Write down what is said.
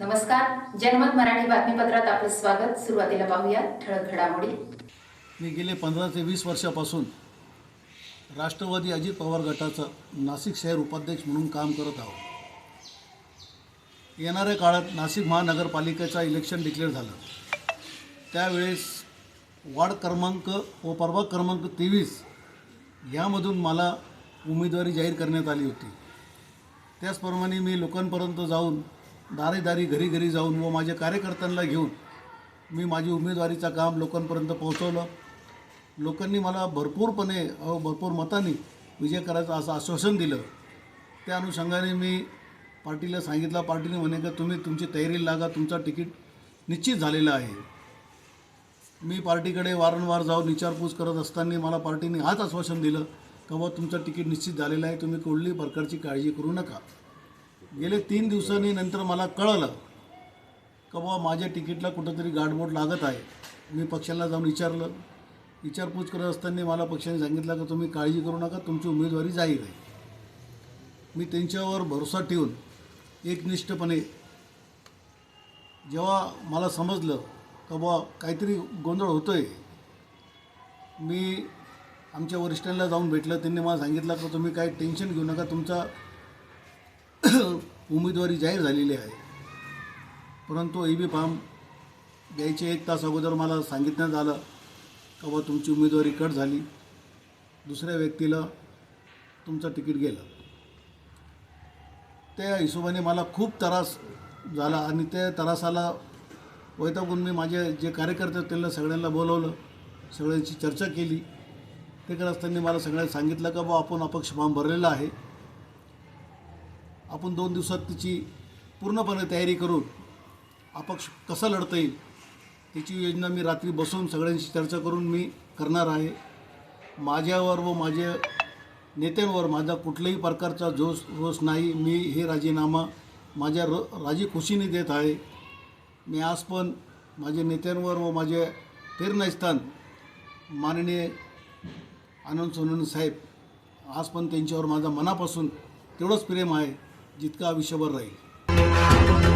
नमस्कार. जनमत मराठी बातमीपत्रात आपलं स्वागत. सुरुवातीला पाहूया ठळक घडामोडी. मी गेले पंधरा ते वीस वर्षापासून राष्ट्रवादी अजित पवार गटाचं नाशिक शहर उपाध्यक्ष म्हणून काम करत आहोत. येणाऱ्या काळात नाशिक महानगरपालिकेचा इलेक्शन डिक्लेअर झालं. त्यावेळेस वार्ड क्रमांक व प्रभाग क्रमांक तेवीस ह्यामधून मला उमेदवारी जाहीर करण्यात आली होती. त्याचप्रमाणे मी लोकांपर्यंत जाऊन दारी दारी घरी घरी जाऊन व माझ्या कार्यकर्त्यांना घेऊन मी माझी उमेदवारीचं काम लोकांपर्यंत पोहोचवलं. लोकांनी मला भरपूरपणे भरपूर मतांनी विजय करायचं असं आश्वासन दिलं. त्या अनुषंगाने मी पार्टीला सांगितलं पार्टीने म्हणे का तुम्ही तुमची तयारी लागा तुमचा तिकीट निश्चित झालेला आहे. मी पार्टीकडे वारंवार जाऊन विचारपूस करत असताना मला पार्टीने हाच आश्वासन दिलं का बाबा तुमचं तिकीट निश्चित झालेलं आहे तुम्ही कुठलीही प्रकारची काळजी करू नका. गेले तीन दिवसांनी नंतर मला कळलं का बाबा माझ्या तिकीटला कुठंतरी गाठबोट लागत आहे. मी पक्षाला जाऊन विचारलं. विचारपूस करत असताना मला पक्षाने सांगितलं का तुम्ही काळजी करू नका तुमची उमेदवारी जाहीर आहे. मी त्यांच्यावर भरोसा ठेवून एकनिष्ठपणे जेव्हा मला समजलं का बुवा काहीतरी गोंधळ होतो आहे मी आमच्या वरिष्ठांना जाऊन भेटलं. त्यांनी मला सांगितलं का तुम्ही काही टेन्शन घेऊ नका तुमचा उमेदवारी जाहीर झालेली आहे. परंतु ए बी फॉर्म द्यायचे एक तास अगोदर मला सांगितण्यात आलं का बा तुमची उमेदवारी कट झाली. दुसऱ्या व्यक्तीला तुमचं तिकीट गेलं. त्या हिशोबाने मला खूप त्रास झाला आणि त्या त्रासाला वैतागून मी माझे जे कार्यकर्ते त्यांना सगळ्यांना बोलवलं. सगळ्यांची चर्चा केली. ते करत असताना मला सगळ्यांना सांगितलं का बा आपण अपक्ष फॉर्म भरलेला आहे. आपण दोन दिवसात तिची पूर्णपणे तयारी करून अपक्ष कसं लढता येईल त्याची योजना मी रात्री बसून सगळ्यांशी चर्चा करून मी करणार आहे. माझ्यावर व माझ्या नेत्यांवर माझा कुठल्याही प्रकारचा जोश रोष नाही. मी हे राजीनामा माझ्या र राजी खुशीने देत आहे. मी आज पण माझ्या नेत्यांवर व माझे प्रेरणास्थान माननीय आनंद सोनवणे साहेब आज पण त्यांच्यावर माझा मनापासून तेवढंच प्रेम आहे. जितका आयुष्यभर राहील.